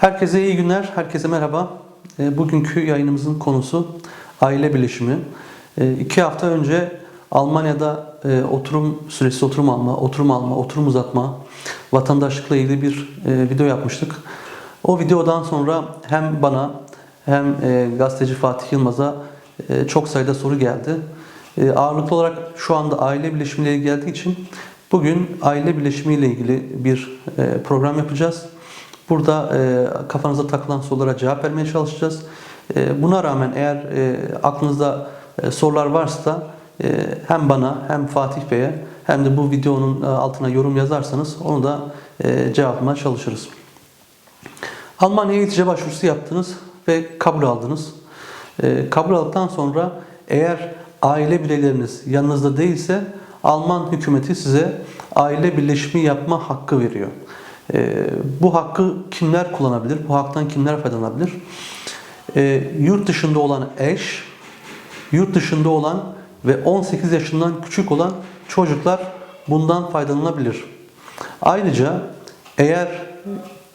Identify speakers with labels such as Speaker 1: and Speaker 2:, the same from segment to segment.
Speaker 1: Herkese iyi günler, herkese merhaba. E, Bugünkü yayınımızın konusu aile birleşimi. E, İki hafta önce Almanya'da e, oturum süresi oturum alma, oturum alma, oturum uzatma, vatandaşlıkla ilgili bir e, video yapmıştık. O videodan sonra hem bana hem e, gazeteci Fatih Yılmaz'a çok sayıda soru geldi. Ağırlıklı olarak şu anda aile birleşimiyle ilgili geldiği için bugün aile birleşimiyle ilgili bir program yapacağız. Burada e, kafanıza takılan sorulara cevap vermeye çalışacağız. E, buna rağmen eğer e, aklınızda e, sorular varsa e, hem bana hem Fatih Bey'e hem de bu videonun e, altına yorum yazarsanız onu da e, cevaplamaya çalışırız. Almanya'ya iltica başvurusu yaptınız ve kabul aldınız. E, kabul aldıktan sonra eğer aile bireyleriniz yanınızda değilse Alman hükümeti size aile birleşimi yapma hakkı veriyor. E, bu hakkı kimler kullanabilir? Bu haktan kimler faydalanabilir? E, yurt dışında olan eş, yurt dışında olan ve 18 yaşından küçük olan çocuklar bundan faydalanabilir. Ayrıca eğer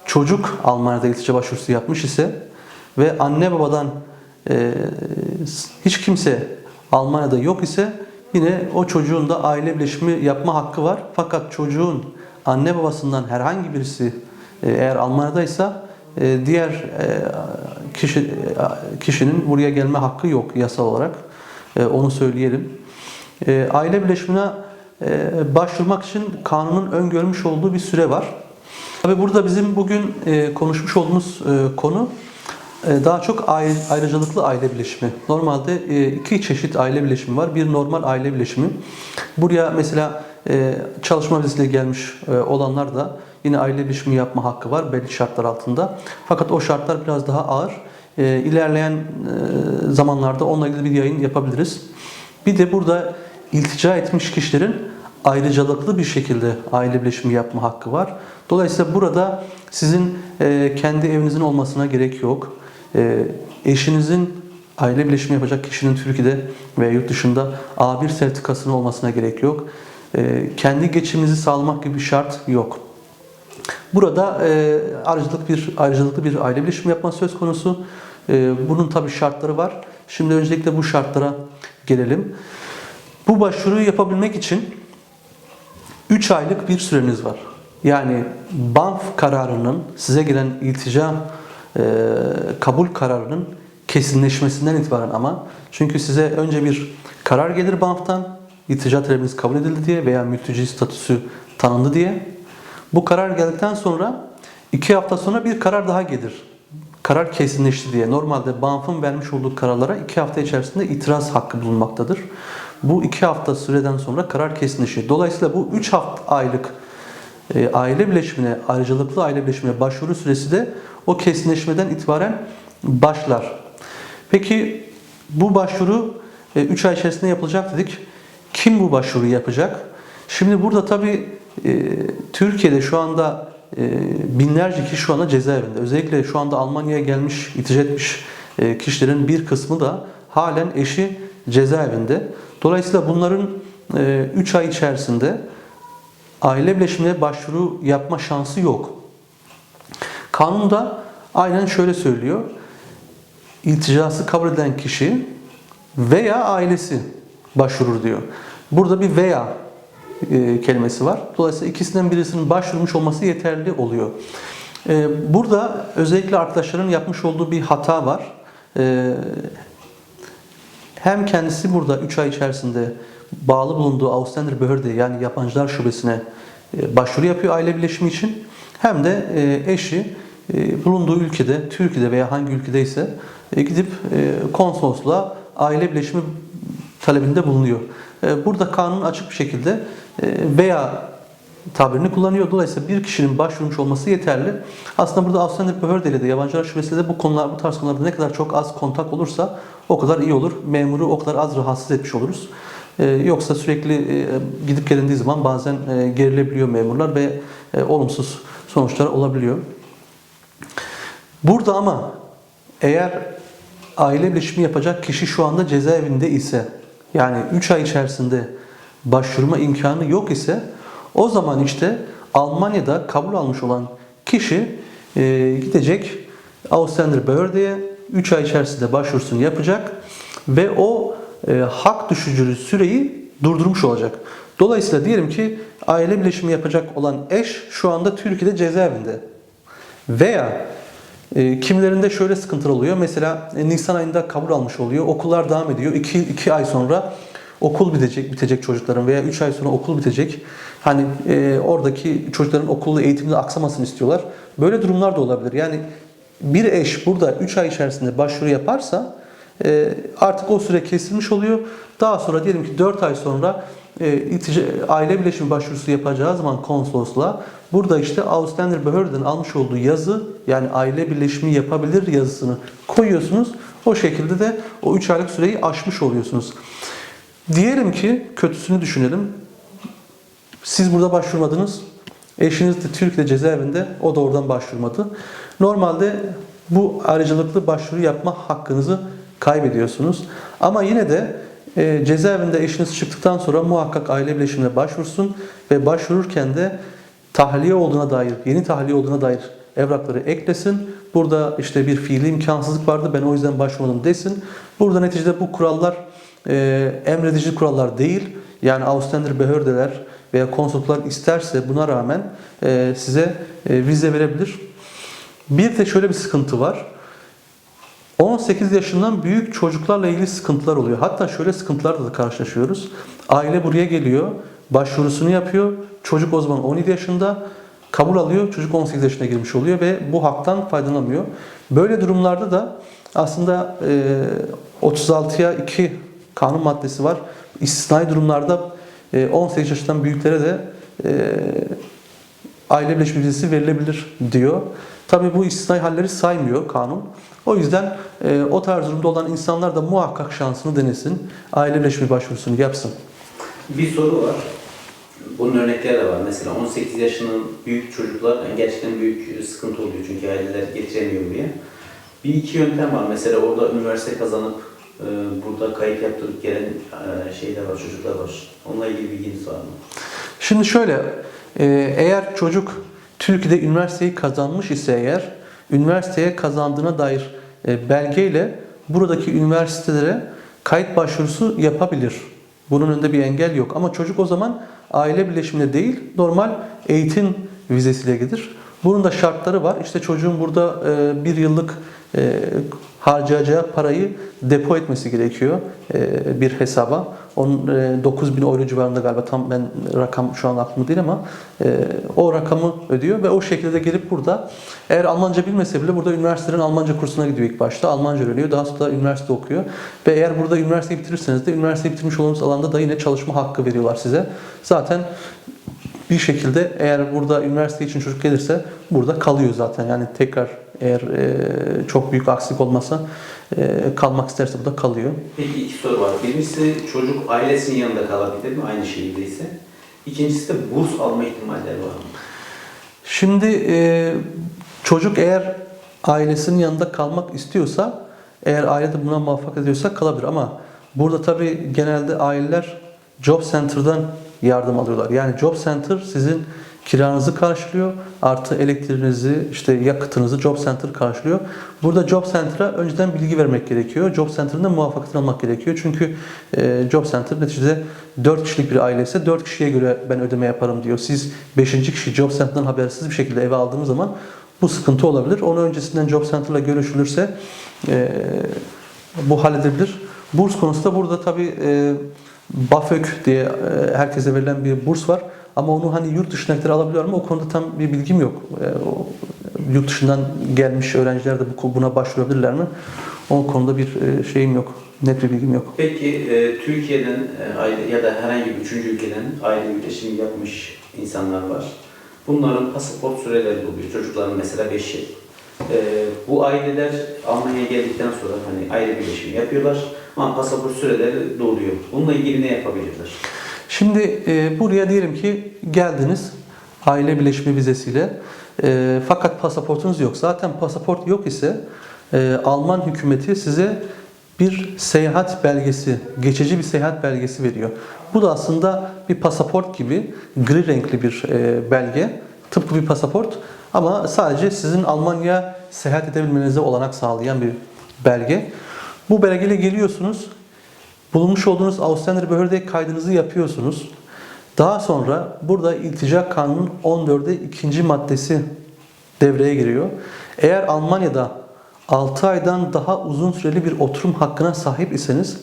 Speaker 1: çocuk Almanya'da iltica başvurusu yapmış ise ve anne babadan e, hiç kimse Almanya'da yok ise yine o çocuğun da aile birleşimi yapma hakkı var. Fakat çocuğun anne babasından herhangi birisi e, eğer Almanya'daysa e, diğer e, kişi kişinin buraya gelme hakkı yok yasal olarak. Onu söyleyelim. Aile birleşimine başvurmak için kanunun öngörmüş olduğu bir süre var. Tabii burada bizim bugün konuşmuş olduğumuz konu daha çok ayrıcalıklı aile birleşimi. Normalde iki çeşit aile birleşimi var. Bir normal aile birleşimi. Buraya mesela çalışma vizesiyle gelmiş e, olanlar da yine aile birleşimi yapma hakkı var belli şartlar altında. Fakat o şartlar biraz daha ağır. E, ilerleyen e, zamanlarda onunla ilgili bir yayın yapabiliriz. Bir de burada iltica etmiş kişilerin ayrıcalıklı bir şekilde aile birleşimi yapma hakkı var. Dolayısıyla burada sizin e, kendi evinizin olmasına gerek yok. Eşinizin aile birleşimi yapacak kişinin Türkiye'de ve yurt dışında A1 sertifikasının olmasına gerek yok. E, kendi geçiminizi sağlamak gibi bir şart yok. Burada e, ayrıcalık bir ayrıcalıklı bir aile birleşimi yapma söz konusu. E, bunun tabii şartları var. Şimdi öncelikle bu şartlara gelelim. Bu başvuruyu yapabilmek için 3 aylık bir süreniz var. Yani BANF kararının size gelen iltica e, kabul kararının kesinleşmesinden itibaren ama çünkü size önce bir karar gelir BANF'tan iltica talebiniz kabul edildi diye veya mülteci statüsü tanındı diye. Bu karar geldikten sonra iki hafta sonra bir karar daha gelir. Karar kesinleşti diye. Normalde BANF'ın vermiş olduğu kararlara iki hafta içerisinde itiraz hakkı bulunmaktadır. Bu iki hafta süreden sonra karar kesinleşiyor. Dolayısıyla bu üç hafta aylık e, aile birleşimine, ayrıcalıklı aile birleşimine başvuru süresi de o kesinleşmeden itibaren başlar. Peki bu başvuru 3 ay içerisinde yapılacak dedik. Kim bu başvuruyu yapacak? Şimdi burada tabii e, Türkiye'de şu anda e, binlerce kişi şu anda cezaevinde. Özellikle şu anda Almanya'ya gelmiş, iltica etmiş e, kişilerin bir kısmı da halen eşi cezaevinde. Dolayısıyla bunların 3 ay içerisinde aile birleşimine başvuru yapma şansı yok. Kanunda aynen şöyle söylüyor. İlticası kabul eden kişi veya ailesi başvurur diyor. Burada bir veya e, kelimesi var. Dolayısıyla ikisinden birisinin başvurmuş olması yeterli oluyor. E, burada özellikle arkadaşların yapmış olduğu bir hata var. E, hem kendisi burada 3 ay içerisinde bağlı bulunduğu Ausländer Behörde yani yabancılar şubesine e, başvuru yapıyor aile birleşimi için. Hem de e, eşi e, bulunduğu ülkede, Türkiye'de veya hangi ülkedeyse gidip konsolosluğa aile birleşimi talebinde bulunuyor. Burada kanun açık bir şekilde veya tabirini kullanıyor. Dolayısıyla bir kişinin başvurmuş olması yeterli. Aslında burada Ausländer Behörde ile de yabancılar şubesiyle de bu konular, bu tarz konularda ne kadar çok az kontak olursa o kadar iyi olur. Memuru o kadar az rahatsız etmiş oluruz. Ee, yoksa sürekli e, gidip gelindiği zaman bazen e, gerilebiliyor memurlar ve e, olumsuz sonuçlar olabiliyor. Burada ama eğer aile birleşimi yapacak kişi şu anda cezaevinde ise yani 3 ay içerisinde başvurma imkanı yok ise o zaman işte Almanya'da kabul almış olan kişi e, gidecek Ausländerbehörde'ye 3 ay içerisinde başvurusunu yapacak ve o e, hak düşücülü süreyi durdurmuş olacak. Dolayısıyla diyelim ki aile birleşimi yapacak olan eş şu anda Türkiye'de cezaevinde. Veya kimilerinde şöyle sıkıntılar oluyor. Mesela e, Nisan ayında kabul almış oluyor. Okullar devam ediyor. 2 2 ay sonra okul bitecek bitecek çocukların veya 3 ay sonra okul bitecek. Hani e, oradaki çocukların okulda eğitimde aksamasını istiyorlar. Böyle durumlar da olabilir. Yani bir eş burada 3 ay içerisinde başvuru yaparsa e, artık o süre kesilmiş oluyor. Daha sonra diyelim ki 4 ay sonra e, itice- aile birleşimi başvurusu yapacağı zaman konsolosluğa burada işte Ausländerbehörde'den almış olduğu yazı yani aile birleşimi yapabilir yazısını koyuyorsunuz. O şekilde de o 3 aylık süreyi aşmış oluyorsunuz. Diyelim ki kötüsünü düşünelim. Siz burada başvurmadınız. Eşiniz de Türkiye'de cezaevinde. O da oradan başvurmadı. Normalde bu ayrıcalıklı başvuru yapma hakkınızı kaybediyorsunuz. Ama yine de e, cezaevinde eşiniz çıktıktan sonra muhakkak aile birleşimine başvursun ve başvururken de tahliye olduğuna dair, yeni tahliye olduğuna dair evrakları eklesin. Burada işte bir fiili imkansızlık vardı ben o yüzden başvurmadım desin. Burada neticede bu kurallar e, emredici kurallar değil. Yani Ausländerbehördeler veya konsolosluklar isterse buna rağmen e, size e, vize verebilir. Bir de şöyle bir sıkıntı var. 18 yaşından büyük çocuklarla ilgili sıkıntılar oluyor. Hatta şöyle sıkıntılarla da karşılaşıyoruz. Aile buraya geliyor, başvurusunu yapıyor. Çocuk o zaman 17 yaşında kabul alıyor. Çocuk 18 yaşına girmiş oluyor ve bu haktan faydalanamıyor. Böyle durumlarda da aslında e, 36'ya 2 kanun maddesi var. İstisnai durumlarda e, 18 yaşından büyüklere de aile birleşme vizesi verilebilir diyor. Tabii bu istisnai halleri saymıyor kanun. O yüzden e, o tarz durumda olan insanlar da muhakkak şansını denesin. Aile birleşme başvurusunu yapsın.
Speaker 2: Bir soru var. Bunun örnekleri de var. Mesela 18 yaşının büyük çocuklar yani gerçekten büyük sıkıntı oluyor çünkü aileler getiremiyor buraya. Bir iki yöntem var. Mesela orada üniversite kazanıp e, burada kayıt yaptırıp gelen e, şeyler var, çocuklar var. Onunla ilgili bilginiz var mı?
Speaker 1: Şimdi şöyle, e, eğer çocuk Türkiye'de üniversiteyi kazanmış ise eğer, üniversiteye kazandığına dair e, belgeyle buradaki üniversitelere kayıt başvurusu yapabilir. Bunun önünde bir engel yok. Ama çocuk o zaman aile birleşimine değil, normal eğitim vizesiyle gelir. Bunun da şartları var. İşte çocuğun burada e, bir yıllık e, harcayacağı parayı depo etmesi gerekiyor e, bir hesaba. Onun e, 9000 euro civarında galiba tam ben rakam şu an aklımda değil ama e, o rakamı ödüyor ve o şekilde de gelip burada eğer Almanca bilmese bile burada üniversitelerin Almanca kursuna gidiyor ilk başta. Almanca öğreniyor. Daha sonra üniversite okuyor. Ve eğer burada üniversiteyi bitirirseniz de üniversiteyi bitirmiş olduğunuz alanda da yine çalışma hakkı veriyorlar size. Zaten bir şekilde eğer burada üniversite için çocuk gelirse burada kalıyor zaten. Yani tekrar eğer e, çok büyük aksilik olmasa e, kalmak isterse burada kalıyor.
Speaker 2: Peki iki soru var. Birincisi çocuk ailesinin yanında kalabilir mi aynı şehirdeyse? İkincisi de burs alma ihtimalleri var mı?
Speaker 1: Şimdi e, çocuk eğer ailesinin yanında kalmak istiyorsa, eğer aile de buna muvaffak ediyorsa kalabilir. Ama burada tabii genelde aileler Job Center'dan yardım alıyorlar. Yani Job Center sizin kiranızı karşılıyor. Artı elektriğinizi, işte yakıtınızı Job Center karşılıyor. Burada Job Center'a önceden bilgi vermek gerekiyor. Job Center'ın da muvaffakatini almak gerekiyor. Çünkü e, Job Center neticede 4 kişilik bir aile ise 4 kişiye göre ben ödeme yaparım diyor. Siz 5. kişi Job Center'dan habersiz bir şekilde eve aldığınız zaman bu sıkıntı olabilir. Onu öncesinden Job Center'la görüşülürse e, bu halledebilir. Burs konusu da burada tabii e, BAföG diye e, herkese verilen bir burs var. Ama onu hani yurt dışındakiler alabiliyor mu? O konuda tam bir bilgim yok. E, yurt dışından gelmiş öğrenciler de bu- buna başvurabilirler mi? O konuda bir e, şeyim yok. Net bir bilgim yok.
Speaker 2: Peki Türkiye'den ya da herhangi bir üçüncü ülkeden aile birleşimi yapmış insanlar var. Bunların pasaport süreleri oluyor. Çocukların mesela 5 yıl. Bu aileler Almanya'ya geldikten sonra hani aile birleşimi yapıyorlar ama pasaport süreleri doluyor. Bununla ilgili ne yapabilirler?
Speaker 1: Şimdi e, buraya diyelim ki geldiniz aile birleşimi vizesiyle E, fakat pasaportunuz yok. Zaten pasaport yok ise e, Alman hükümeti size bir seyahat belgesi, geçici bir seyahat belgesi veriyor. Bu da aslında bir pasaport gibi gri renkli bir e, belge. Tıpkı bir pasaport Ama sadece sizin Almanya seyahat edebilmenize olanak sağlayan bir belge. Bu belgeyle geliyorsunuz. Bulunmuş olduğunuz Ausländerbehörde kaydınızı yapıyorsunuz. Daha sonra burada iltica kanunun 14'e ikinci maddesi devreye giriyor. Eğer Almanya'da 6 aydan daha uzun süreli bir oturum hakkına sahip iseniz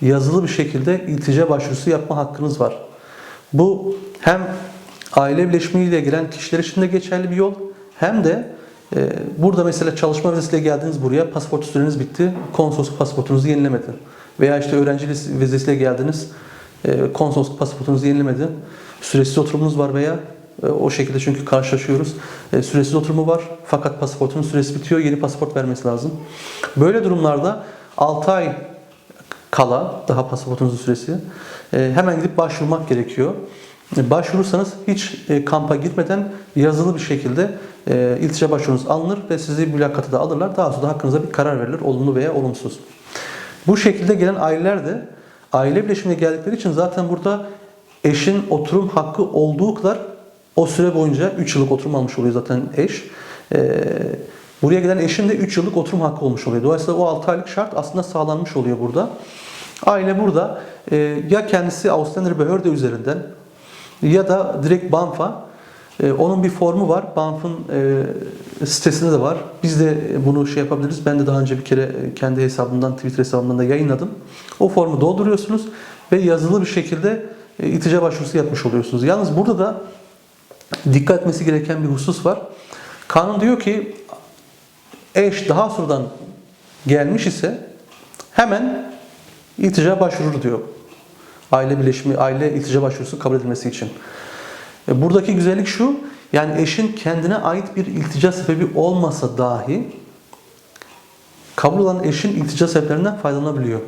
Speaker 1: yazılı bir şekilde iltica başvurusu yapma hakkınız var. Bu hem aile birleşimiyle gelen kişiler için de geçerli bir yol hem de burada mesela çalışma vizesiyle geldiniz buraya pasaport süreniz bitti konsolosluk pasaportunuzu yenilemedi. Veya işte öğrenci vizesiyle geldiniz e, konsolosluk pasaportunuzu yenilemedi. Süresiz oturumunuz var veya e, o şekilde çünkü karşılaşıyoruz. E, Süresiz oturumu var fakat pasaportunun süresi bitiyor. Yeni pasaport vermesi lazım. Böyle durumlarda 6 ay kala daha pasaportunuzun süresi hemen gidip başvurmak gerekiyor. E, Başvurursanız hiç e, kampa gitmeden yazılı bir şekilde e, iltica başvurunuz alınır ve sizi mülakata da alırlar. Daha sonra da hakkınızda bir karar verilir olumlu veya olumsuz. Bu şekilde gelen aileler de aile birleşimine geldikleri için zaten burada eşin oturum hakkı olduğu kadar o süre boyunca 3 yıllık oturum almış oluyor zaten eş. Buraya gelen eşin de 3 yıllık oturum hakkı olmuş oluyor. Dolayısıyla o 6 aylık şart aslında sağlanmış oluyor burada. Aile burada ya kendisi Ausländerbehörde üzerinden ya da direkt BANF'a e, onun bir formu var. BANF'ın e, sitesinde de var. Biz de bunu şey yapabiliriz. Ben de daha önce bir kere e, kendi hesabımdan, Twitter hesabımdan da yayınladım. O formu dolduruyorsunuz ve yazılı bir şekilde e, iltica başvurusu yapmış oluyorsunuz. Yalnız burada da dikkat etmesi gereken bir husus var. Kanun diyor ki eş daha sonradan gelmiş ise hemen iltica başvurur diyor. Aile birleşimi, aile iltica başvurusu kabul edilmesi için. E, Buradaki güzellik şu, yani eşin kendine ait bir iltica sebebi olmasa dahi kabul olan eşin iltica sebeplerinden faydalanabiliyor.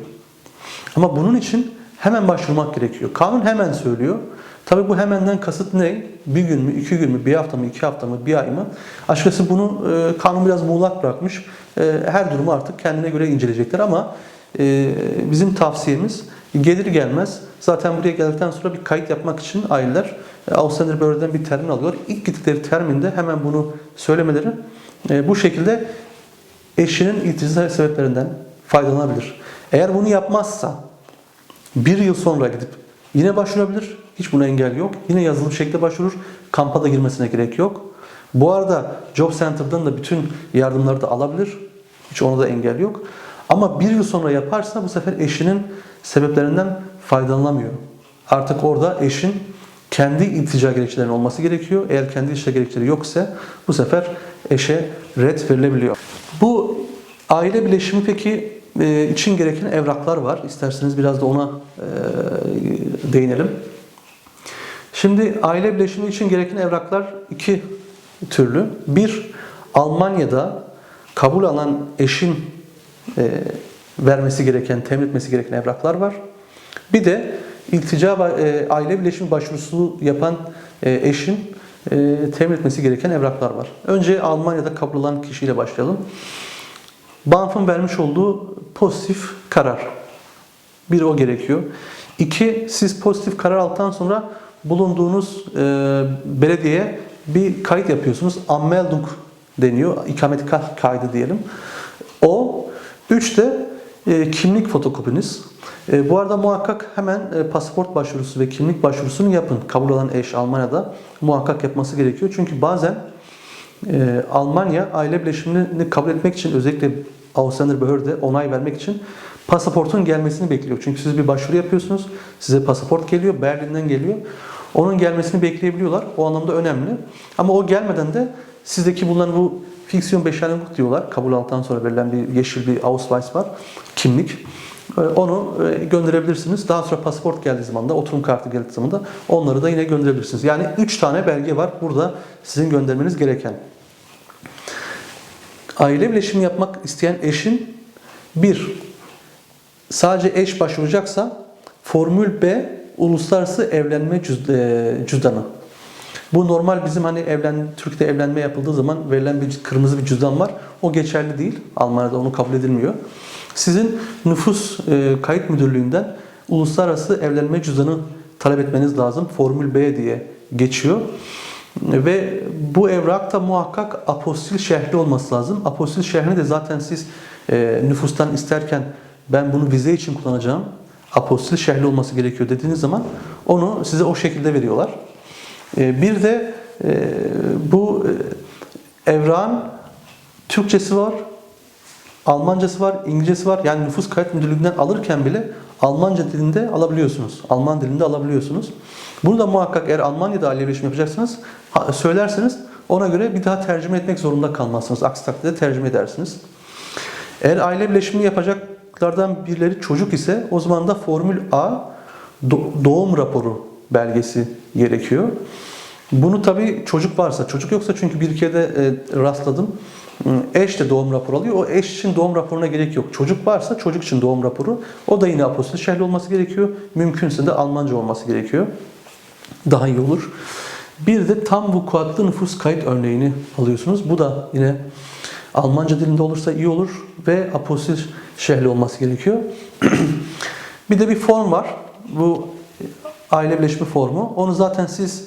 Speaker 1: Ama bunun için hemen başvurmak gerekiyor. Kanun hemen söylüyor. Tabi bu hemenden kasıt ne? Bir gün mü, iki gün mü, bir hafta mı, iki hafta mı, bir ay mı? Açıkçası bunu e, kanun biraz muğlak bırakmış. E, her durumu artık kendine göre inceleyecekler ama e, bizim tavsiyemiz gelir gelmez zaten buraya geldikten sonra bir kayıt yapmak için aileler e, Ausländerbehörde'den bir termin alıyorlar. İlk gittikleri terminde hemen bunu söylemeleri e, bu şekilde eşinin iltica sebeplerinden faydalanabilir. Eğer bunu yapmazsa bir yıl sonra gidip yine başvurabilir. Hiç buna engel yok. Yine yazılı bir şekilde başvurur. Kampa da girmesine gerek yok. Bu arada Job Center'dan da bütün yardımları da alabilir. Hiç ona da engel yok. Ama bir yıl sonra yaparsa bu sefer eşinin sebeplerinden faydalanamıyor. Artık orada eşin kendi iltica gerekçelerinin olması gerekiyor. Eğer kendi iltica gerekçeleri yoksa bu sefer eşe red verilebiliyor. Bu aile bileşimi peki e, için gereken evraklar var. İsterseniz biraz da ona e, değinelim. Şimdi aile bileşimi için gereken evraklar iki türlü. Bir, Almanya'da kabul alan eşin vermesi gereken, temin etmesi gereken evraklar var. Bir de iltica e, aile birleşimi başvurusu yapan e, eşin e, temin etmesi gereken evraklar var. Önce Almanya'da kabul alan kişiyle başlayalım. BANF'ın vermiş olduğu pozitif karar. Bir o gerekiyor. İki, siz pozitif karar aldıktan sonra bulunduğunuz e, belediyeye bir kayıt yapıyorsunuz. Anmeldung deniyor. İkamet kaydı diyelim. O. Üç de e, kimlik fotokopiniz. E, bu arada muhakkak hemen e, pasaport başvurusu ve kimlik başvurusunu yapın. Kabul olan eş Almanya'da muhakkak yapması gerekiyor. Çünkü bazen e, Almanya aile birleşimini kabul etmek için özellikle Ausländerbehörde onay vermek için pasaportun gelmesini bekliyor. Çünkü siz bir başvuru yapıyorsunuz. Size pasaport geliyor. Berlin'den geliyor. Onun gelmesini bekleyebiliyorlar. O anlamda önemli. Ama o gelmeden de sizdeki bulunan bu fiksiyon beşerlik diyorlar. Kabul aldıktan sonra verilen bir yeşil bir Ausweis var. Kimlik. E, Onu e, gönderebilirsiniz. Daha sonra pasaport geldiği zaman da, oturum kartı geldiği zaman da onları da yine gönderebilirsiniz. Yani 3 tane belge var burada sizin göndermeniz gereken. Aile birleşimi yapmak isteyen eşin bir, sadece eş başvuracaksa Formül B uluslararası evlenme e, cüzdanı. Bu normal bizim hani evlen Türkiye'de evlenme yapıldığı zaman verilen bir kırmızı bir cüzdan var. O geçerli değil. Almanya'da onu kabul edilmiyor. Sizin nüfus e, kayıt müdürlüğünden uluslararası evlenme cüzdanı talep etmeniz lazım. Formül B diye geçiyor. Ve bu evrak da muhakkak apostil şehri olması lazım. Apostil şehrini de zaten siz e, nüfustan isterken ben bunu vize için kullanacağım. Apostil şehri olması gerekiyor dediğiniz zaman onu size o şekilde veriyorlar. E, bir de e, bu e, evrağın Türkçesi var, Almancası var, İngilizcesi var. Yani nüfus kayıt müdürlüğünden alırken bile Almanca dilinde alabiliyorsunuz. Alman dilinde alabiliyorsunuz. Bunu da muhakkak eğer Almanya'da aile birleşimi yapacaksınız ha- söylerseniz ona göre bir daha tercüme etmek zorunda kalmazsınız. Aksi takdirde tercüme edersiniz. Eğer aile birleşimi yapacaklardan birileri çocuk ise o zaman da Formül A do- doğum raporu belgesi gerekiyor. Bunu tabii çocuk varsa, çocuk yoksa çünkü bir kere de e, rastladım. Eş de doğum raporu alıyor. O eş için doğum raporuna gerek yok. Çocuk varsa çocuk için doğum raporu. O da yine apostil şehirli olması gerekiyor. Mümkünse de Almanca olması gerekiyor. Daha iyi olur. Bir de tam vukuatlı nüfus kayıt örneğini alıyorsunuz. Bu da yine Almanca dilinde olursa iyi olur ve apostil şehirli olması gerekiyor. bir de bir form var. Bu aile birleşme formu. Onu zaten siz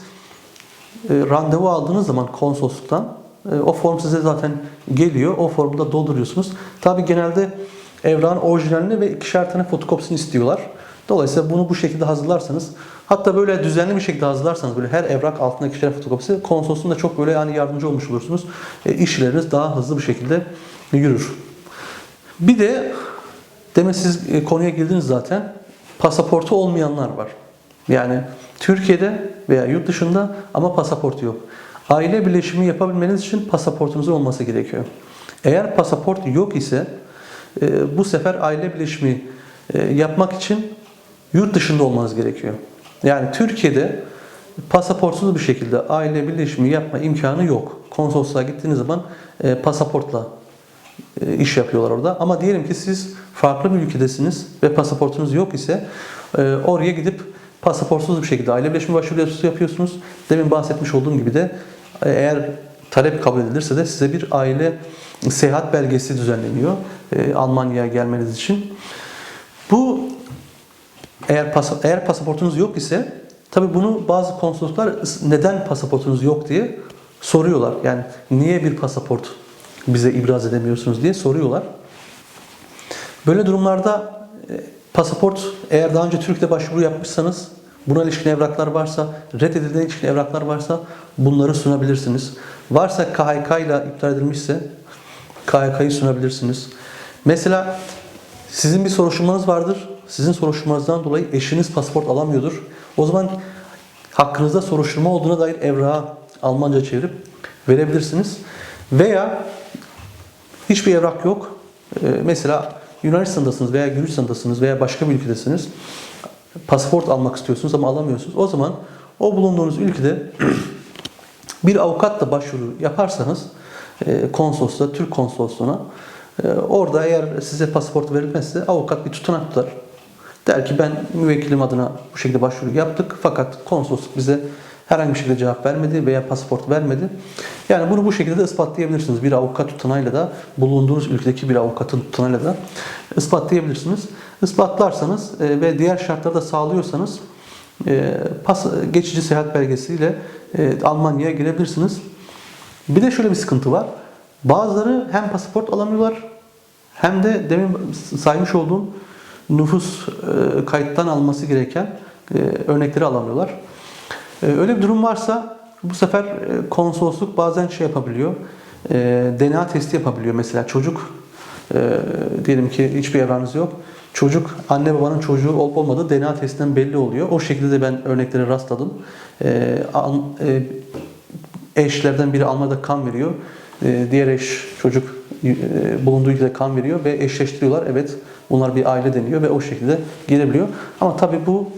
Speaker 1: randevu aldığınız zaman konsolosluktan e, o form size zaten geliyor. O formu da dolduruyorsunuz. Tabi genelde evrakın orijinalini ve ikişer tane fotokopisini istiyorlar. Dolayısıyla bunu bu şekilde hazırlarsanız hatta böyle düzenli bir şekilde hazırlarsanız böyle her evrak altında ikişer fotokopisi konsolosluğunda çok böyle yani yardımcı olmuş olursunuz. E, işleriniz daha hızlı bir şekilde yürür. Bir de demin siz e, konuya girdiniz zaten. Pasaportu olmayanlar var. Yani Türkiye'de veya yurt dışında ama pasaportu yok. Aile birleşimi yapabilmeniz için pasaportunuzun olması gerekiyor. Eğer pasaport yok ise e, bu sefer aile birleşimi e, yapmak için yurt dışında olmanız gerekiyor. Yani Türkiye'de pasaportsuz bir şekilde aile birleşimi yapma imkanı yok. Konsolosluğa gittiğiniz zaman e, pasaportla iş yapıyorlar orada. Ama diyelim ki siz farklı bir ülkedesiniz ve pasaportunuz yok ise oraya gidip pasaportsuz bir şekilde aile birleşimi başvurusu yapıyorsunuz. Demin bahsetmiş olduğum gibi de e, eğer talep kabul edilirse de size bir aile seyahat belgesi düzenleniyor e, Almanya'ya gelmeniz için. Bu eğer pas eğer pasaportunuz yok ise tabi bunu bazı konsolosluklar neden pasaportunuz yok diye soruyorlar. Yani niye bir pasaport bize ibraz edemiyorsunuz diye soruyorlar. Böyle durumlarda e, pasaport eğer daha önce Türkiye'de başvuru yapmışsanız buna ilişkin evraklar varsa, reddedilen ilişkin evraklar varsa bunları sunabilirsiniz. Varsa KHK ile iptal edilmişse KHK'yı sunabilirsiniz. Mesela sizin bir soruşturmanız vardır. Sizin soruşturmanızdan dolayı eşiniz pasaport alamıyordur. O zaman hakkınızda soruşturma olduğuna dair evrağı Almanca çevirip verebilirsiniz. Veya hiçbir evrak yok. Ee, mesela Yunanistan'dasınız veya Gürcistan'dasınız veya başka bir ülkedesiniz. Pasaport almak istiyorsunuz ama alamıyorsunuz. O zaman o bulunduğunuz ülkede bir avukatla başvuru yaparsanız e, konsolosluğa, Türk konsolosluğuna e, orada eğer size pasaport verilmezse avukat bir tutanak tutar. Der ki ben müvekkilim adına bu şekilde başvuru yaptık fakat konsolosluk bize herhangi bir şekilde cevap vermedi veya pasaport vermedi. Yani bunu bu şekilde de ispatlayabilirsiniz. Bir avukat tutanağıyla da bulunduğunuz ülkedeki bir avukatın tutanağıyla da ispatlayabilirsiniz. Ispatlarsanız e, ve diğer şartları da sağlıyorsanız e, pas, geçici seyahat belgesiyle e, Almanya'ya girebilirsiniz. Bir de şöyle bir sıkıntı var. Bazıları hem pasaport alamıyorlar hem de demin saymış olduğum nüfus kayıttan alması gereken örnekleri alamıyorlar. E, öyle bir durum varsa bu sefer e, konsolosluk bazen şey yapabiliyor. E, DNA testi yapabiliyor. Mesela çocuk e, diyelim ki hiçbir evranınız yok. Çocuk anne babanın çocuğu olup olmadığı DNA testinden belli oluyor. O şekilde de ben örneklere rastladım. Eşlerden biri Almanya'da kan veriyor. Diğer eş çocuk bulunduğu ülkede kan veriyor ve eşleştiriyorlar. Evet bunlar bir aile deniyor ve o şekilde girebiliyor. Ama tabii bu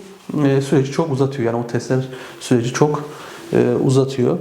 Speaker 1: süreci çok uzatıyor. Yani o testler süreci çok e, uzatıyor.